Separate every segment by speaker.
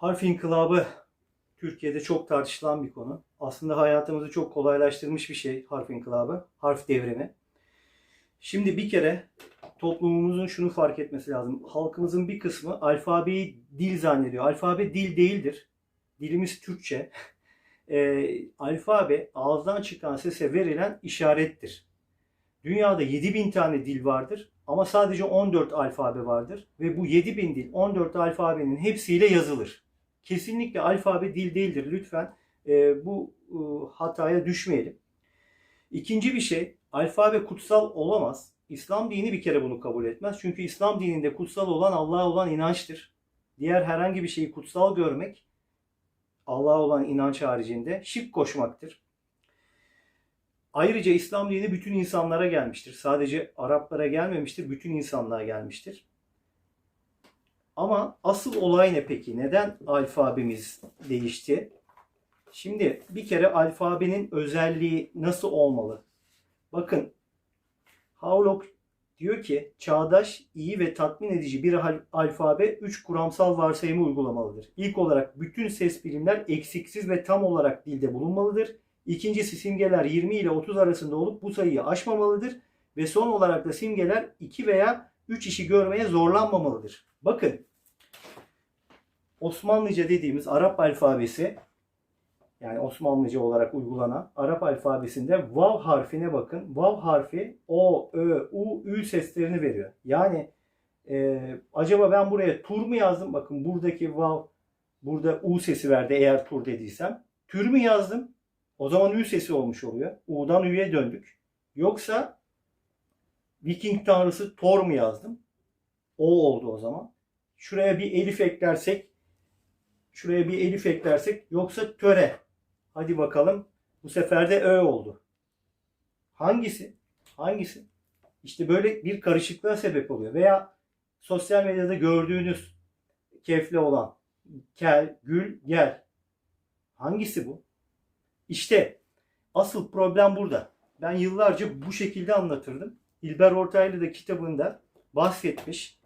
Speaker 1: Harf inkılabı Türkiye'de çok tartışılan bir konu. Aslında hayatımızı çok kolaylaştırmış bir şey harf inkılabı, harf devrimi. Şimdi bir kere toplumumuzun şunu fark etmesi lazım. Halkımızın bir kısmı alfabeyi dil zannediyor. Alfabe dil değildir. Dilimiz Türkçe. Eee, alfabe ağızdan çıkan sese verilen işarettir. Dünyada 7000 tane dil vardır ama sadece 14 alfabe vardır ve bu 7000 dil 14 alfabenin hepsiyle yazılır. Kesinlikle alfabe dil değildir. Lütfen e, bu e, hataya düşmeyelim. İkinci bir şey, alfabe kutsal olamaz. İslam dini bir kere bunu kabul etmez. Çünkü İslam dininde kutsal olan Allah'a olan inançtır. Diğer herhangi bir şeyi kutsal görmek Allah'a olan inanç haricinde şirk koşmaktır. Ayrıca İslam dini bütün insanlara gelmiştir. Sadece Araplara gelmemiştir, bütün insanlığa gelmiştir. Ama asıl olay ne peki? Neden alfabemiz değişti? Şimdi bir kere alfabenin özelliği nasıl olmalı? Bakın Havlok diyor ki çağdaş, iyi ve tatmin edici bir al- alfabe 3 kuramsal varsayımı uygulamalıdır. İlk olarak bütün ses birimler eksiksiz ve tam olarak dilde bulunmalıdır. İkincisi simgeler 20 ile 30 arasında olup bu sayıyı aşmamalıdır. Ve son olarak da simgeler 2 veya 3 işi görmeye zorlanmamalıdır. Bakın Osmanlıca dediğimiz Arap alfabesi yani Osmanlıca olarak uygulanan Arap alfabesinde vav harfine bakın. Vav harfi O, Ö, U, Ü seslerini veriyor. Yani e, acaba ben buraya tur mu yazdım? Bakın buradaki vav burada U sesi verdi eğer tur dediysem. Tür mü yazdım? O zaman Ü sesi olmuş oluyor. U'dan Ü'ye döndük. Yoksa Viking tanrısı Thor mu yazdım? O oldu o zaman. Şuraya bir elif eklersek şuraya bir elif eklersek yoksa töre. Hadi bakalım. Bu sefer de ö oldu. Hangisi? Hangisi? İşte böyle bir karışıklığa sebep oluyor. Veya sosyal medyada gördüğünüz kefle olan kel, gül, gel. Hangisi bu? İşte asıl problem burada. Ben yıllarca bu şekilde anlatırdım. İlber Ortaylı da kitabında bahsetmiş.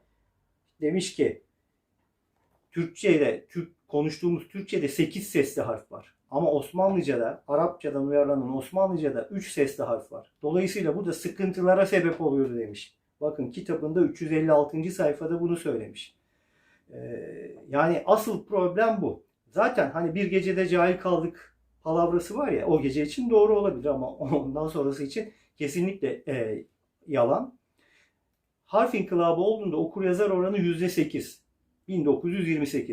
Speaker 1: Demiş ki Türkçe'de, Türk konuştuğumuz Türkçe'de 8 sesli harf var. Ama Osmanlıca'da, Arapçadan uyarlanan Osmanlıca'da 3 sesli harf var. Dolayısıyla bu da sıkıntılara sebep oluyordu demiş. Bakın kitabında 356. sayfada bunu söylemiş. Ee, yani asıl problem bu. Zaten hani bir gecede cahil kaldık palavrası var ya o gece için doğru olabilir ama ondan sonrası için kesinlikle e, yalan. Harf inkılabı olduğunda okur yazar oranı %8. 1928.